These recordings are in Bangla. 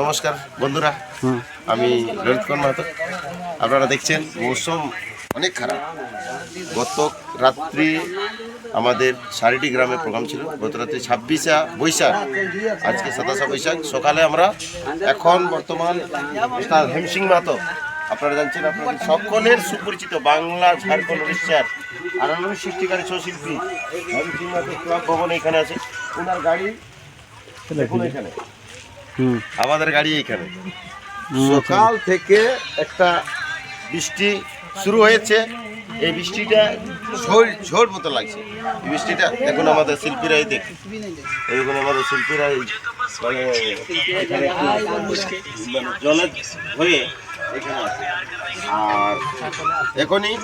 নমস্কার বন্ধুরা। আমি ললিত মাহাতো। আপনারা দেখছেন মৌসুম অনেক খারাপ। গত রাত্রি আমাদের সারিটি গ্রামে প্রোগ্রাম ছিল। গত রাত্রি ছাব্বিশা বৈশাখ আজকে সাতাশা বৈশাখ। সকালে আমরা এখন বর্তমান হেমসিং মাহাতো আপনারা জানছেন আপনাদের সকলের সুপরিচিত বাংলা ঝাড়খণ্ড উড়িষ্যার আনানবী সৃষ্টিকারী ছৌ শিল্পী হেমসিং ক্লাব ভবন এখানে আছে। ওনার গাড়ি এখানে। আমাদের গাড়ি এইখানে। সকাল থেকে একটা বৃষ্টি শুরু হয়েছে। এই বৃষ্টিটা ঝোল ঝোল মতো লাগছে। এই বৃষ্টিটা দেখুন আমাদের শিল্পীরাই দেখ। এই দেখুন আমাদের শিল্পীরাই মানে মানে জলে হয়ে এখানে আর এখনই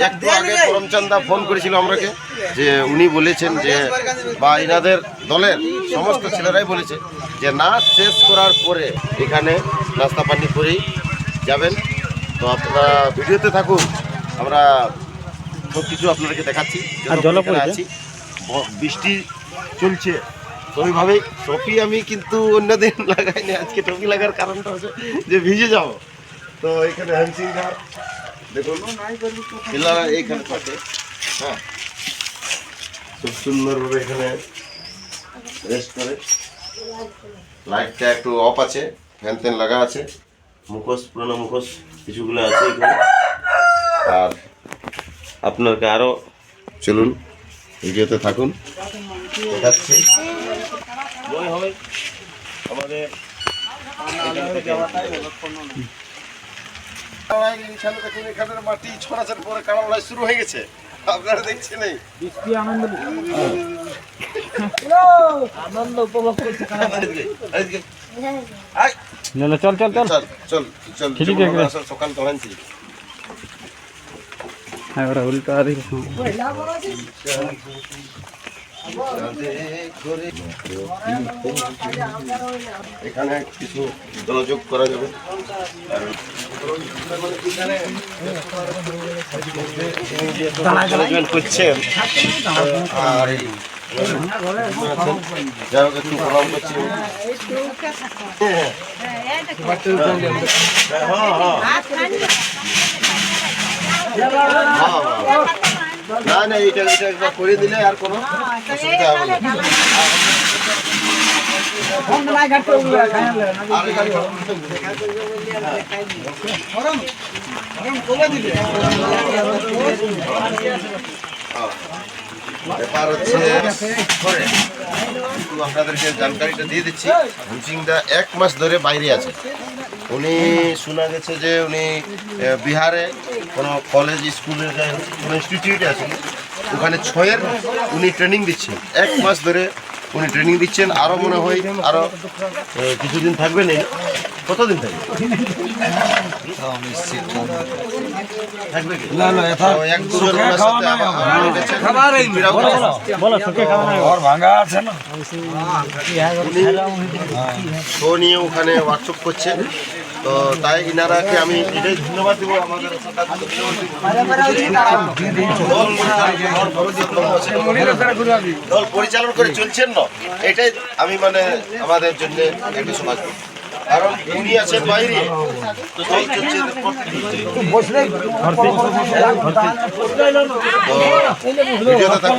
একটু আগে করমচান্দা ফোন করেছিল আমরাকে যে উনি বলেছেন যে বা ইনাদের দলের সমস্ত ছেলেরাই বলেছে যে নাচ শেষ করার পরে এখানে নাস্তা পানি করেই যাবেন। তো আপনারা ভিডিওতে থাকুন আমরা সব কিছু আপনাদেরকে দেখাচ্ছি? আছি। বৃষ্টি চলছে। তো ওইভাবেই টপি আমি কিন্তু অন্যদিন লাগাইনি। আজকে টপি লাগার কারণটা হচ্ছে যে ভিজে যাব। তো এখানে হ্যান্সিং দেখুন এইখানে থাকে। হ্যাঁ। খুব সুন্দরভাবে এখানে রেস্ট করে। লাইটটা একটু অফ আছে ফ্যান ট্যান লাগা আছে। মুখোশ, পুরোনো মুখোশ, কিছুগুলো আছে এখানে। আর আপনাকে আরও চলুন, ভিডিওতে থাকুন। দেখাচ্ছি। মনে হয়। আমাদের মাটি ছড়াছড় পরে কাড়া লড়াই শুরু হয়ে গেছে। আপনারা দেখছেন আনন্দ আনন্দ উপভোগ করছে চল চল চল। চল চল চল ঠিক আছে। সকাল ধরানছি হ্যাঁ ওরা উল্টা এখানে কিছু যোগাযোগ করা যাবে। আর ম্যানেজমেন্ট করছেন আর এই যাই হোক একটু প্রণাম করছি। হ্যাঁ হ্যাঁ। না না, এটা এটা একবার করে দিলে আর কোনো অসুবিধা হবে না। ব্যাপার হচ্ছে আপনাদেরকে জানকারিটা দিয়ে দিচ্ছি। হুচিংদা এক মাস ধরে বাইরে আছে। উনি শোনা গেছে যে উনি বিহারে কোনো কলেজ স্কুলের কোনো ইনস্টিটিউটে আছেন ওখানে ছয়ের উনি ট্রেনিং দিচ্ছেন। এক মাস ধরে উনি ট্রেনিং দিচ্ছেন আরও মনে হয় আরও কিছুদিন থাকবেন এই কতদিন থাকবে ওখানে হোয়াটসঅ্যাপ করছেন তো তাই ইনারাকে আমি এটাই ধন্যবাদ দিব আমাদের। দল পরিচালনা- করে চলছেন না, এটাই আমি মানে আমাদের জন্য একটা সমাজ উনি আছেন বাইরে, তো দল চলছে ভিডিওতে থাকুন।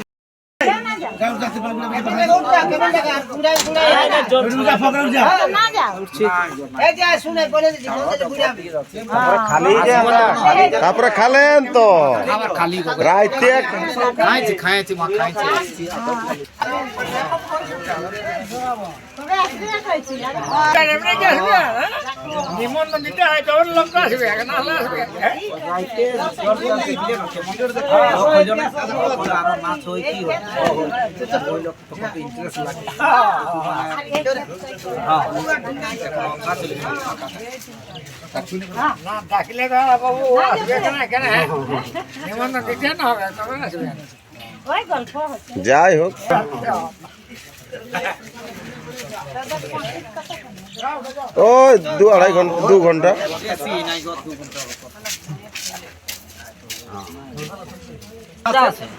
তারপরে খালেন তো। রাইতে খাইছি খাইছি মা খাইছি। নিমন্ত্রণ দিতে হয় তোর লোক আসবে না আসবে না ডাকলে বাবু আসবে কেন নিমন্ত্রণ দিতে না হবে তবে আসবে যাই হোক। ও দু আড়াই ঘণ্টা দু ঘণ্টা।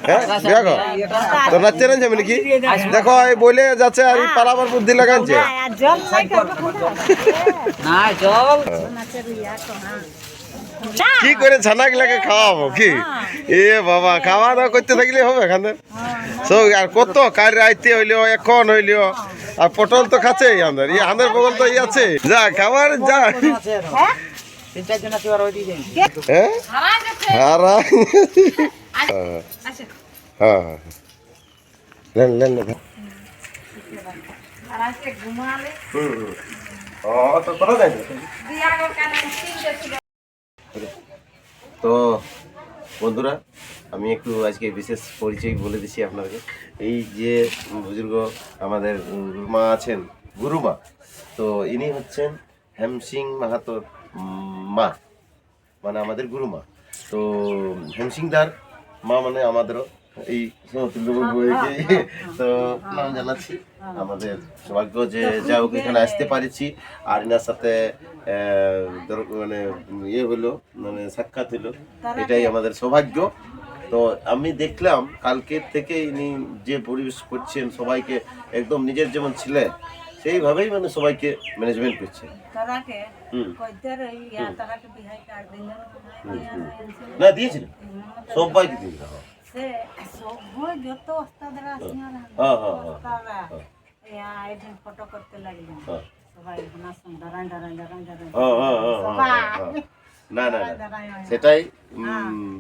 হ্যাঁ বিয়া তো নাচছে না যাবে নাকি দেখো এই বলে যাচ্ছে আর পালাবার বুদ্ধি লাগাচ্ছে। না জল কি করে ছানা গুলাকে খাওয়াবো কি? এ বাবা খাওয়া দাওয়া করতে থাকলে হবে এখানে? সব আর কত কার রাইতে হইল এখন হইল? আর পটল তো খাচ্ছেই আমাদের। এই আমাদের বগল তো ই আছে। যা খাবার যা। হ্যাঁ? হ্যাঁ হ্যাঁ হ্যাঁ। ও তো যায় তো, বন্ধুরা, আমি একটু আজকে বিশেষ পরিচয় বলে দিছি আপনাকে এই যে বুজুর্গ আমাদের মা আছেন, গুরুমা, তো ইনি হচ্ছেন হেমসিং মাহাতোর মা মানে আমাদের গুরুমা। তো হেমসিংদার মা মানে আমাদেরও এই সমতুল্য বলব একে। তো নাম জানাচ্ছি। আমাদের সৌভাগ্য যে যা হোক এখানে আসতে পারেছি। আর এনার সাথে মানে ইয়ে হলো মানে সাক্ষাৎ হলো। এটাই আমাদের সৌভাগ্য। তো আমি দেখলাম কালকের থেকে ইনি যে পরিবেশ করছেন সবাইকে একদম নিজের যেমন ছিলেন সেইভাবেই মানে সবাইকে ম্যানেজমেন্ট করছে। না দিয়েছিলেন সবাইকে দিয়েছিলেন সে সব যত ওস্তাদরা আসিয়ার হ্যাঁ হ্যাঁ হ্যাঁ তারা এদিন ফটো করতে লাগলেন সবাই না শুন দাঁড়ান দাঁড়ান দাঁড়ান দাঁড়ান। না না না। সেটাই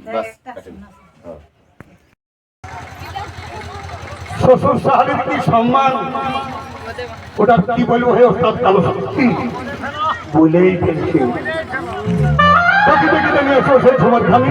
বাস শ্বশুর সাহেবের কি সম্মান? ওটা কি বলব হে ওস্তাদ কালো বলেই ফেলছে সেই সময় খালি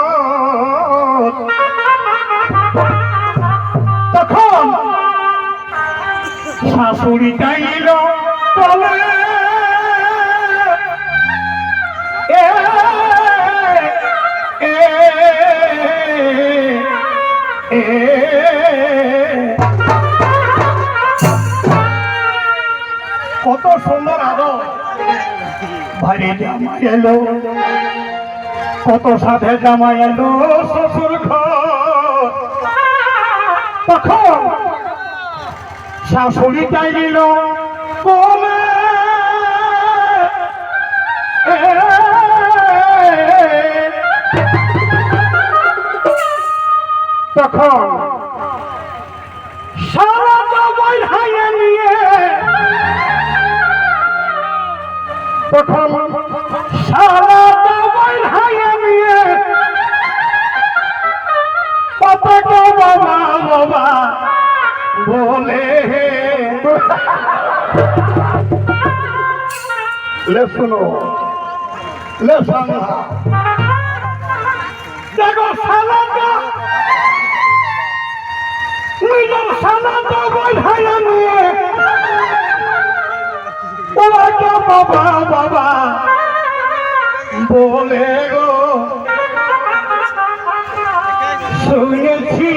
শাশুড়ি চাইল এ, কত সুন্দর আদর। ভারী জামা এলো কত সাথে জামা এলো শ্বশুর ঘর। তখন শাশুড়ি চাই দিল বলে এ, তখন সারা নিয়ে তখন সারা লে শুনো লে শোনো দেখো সালাটা নিজের সালাটা বই নিয়ে বাবাকে বাবা বাবা, বলে গো, শুনেছি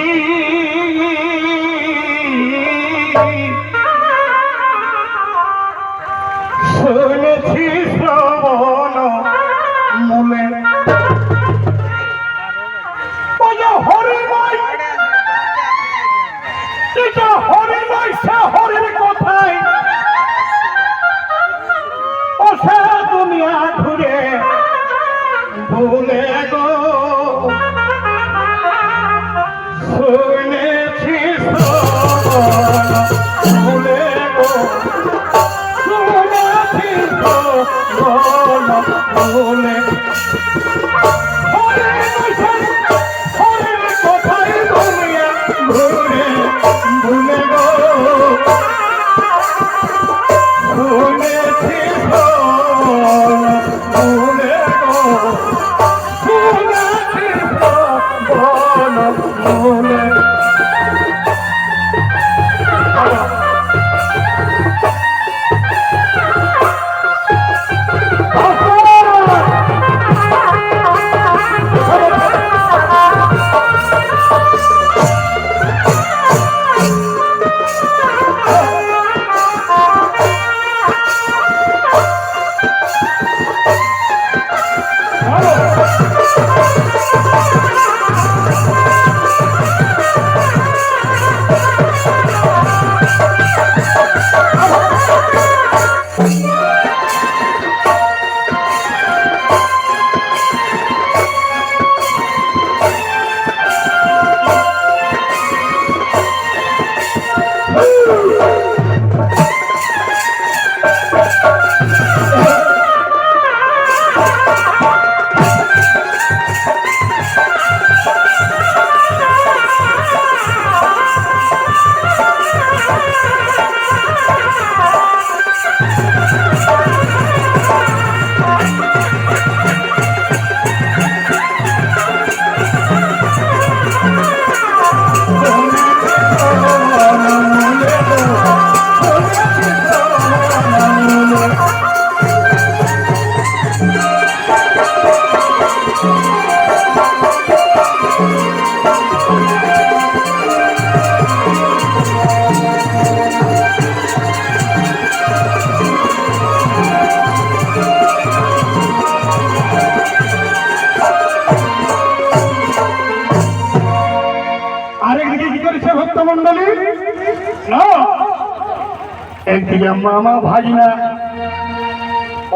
একদিকে মামা ভাই না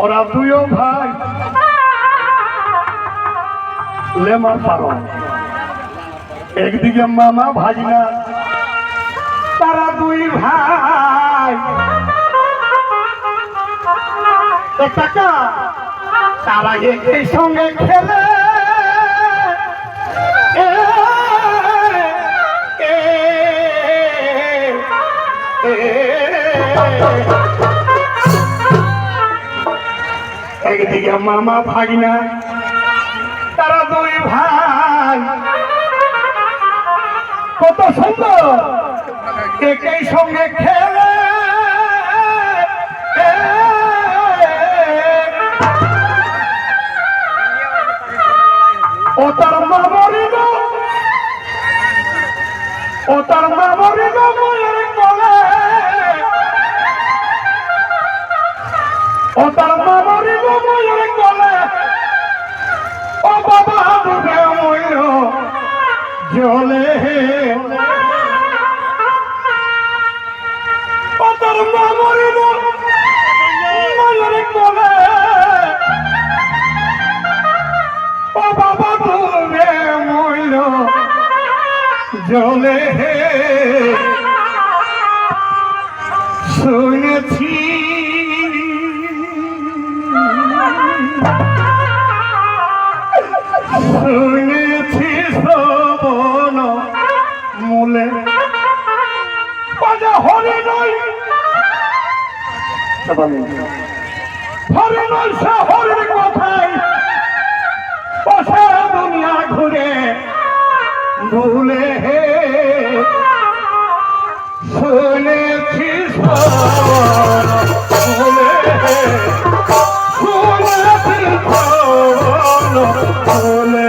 ওরা দুইও ভাই। লেমা পারো। একদিকে মামা ভাই না তারা দুই ভাই। তারা একই সঙ্গে খেলে। এ, একদিকে মামা ভাগিনা, তারা দুই ভাই। কত সুন্দর। একই সঙ্গে খেলে। ও তার মা মরিল ও তার মা ও তার মা মরিল ময়ের কোলে ও বাবা ডুবে ময়ূর, জলে ও তার মা মরিল ময়ের কোলে ও বাবা ডুবে ময়ূর, জলে শুনেছি হরে নয় সে হরের কথাই বসে দুনিয়া ঘুরে ভুলে শুনেছি শ্রবণ মূলে শুনেছি শ্রবণ মূলে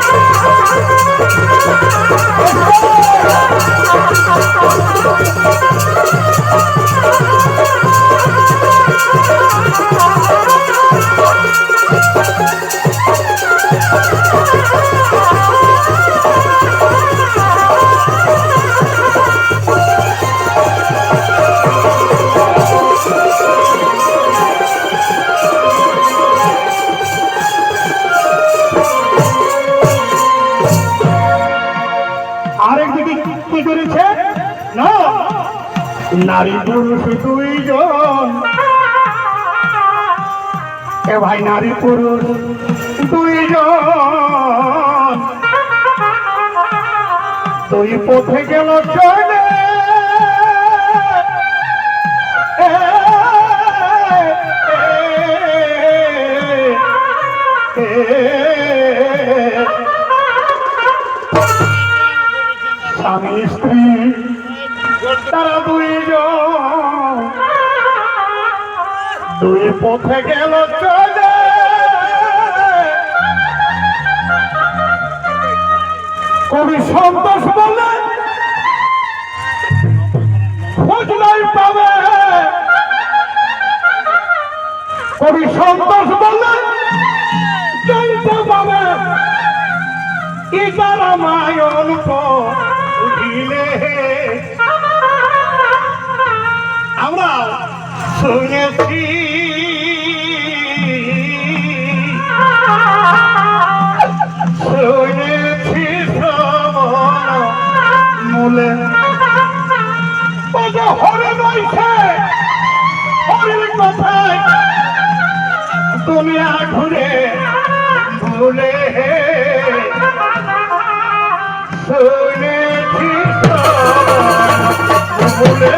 নারী পুরুষ দুইজন। এ ভাই নারী পুরুষ দুইজন। দুই পথে গেল চলে দুই পথে গেল চলে। কবি সন্তোষ বলে খোঁজ নাই পাবে। কবি সন্তোষ বলে জানতে পাবে। ইটা রামায়ণ উঠিলে আমরা শুনেছি হইছে। দুনিয়া ঘুরে ভুলে শুনেছি ভুলে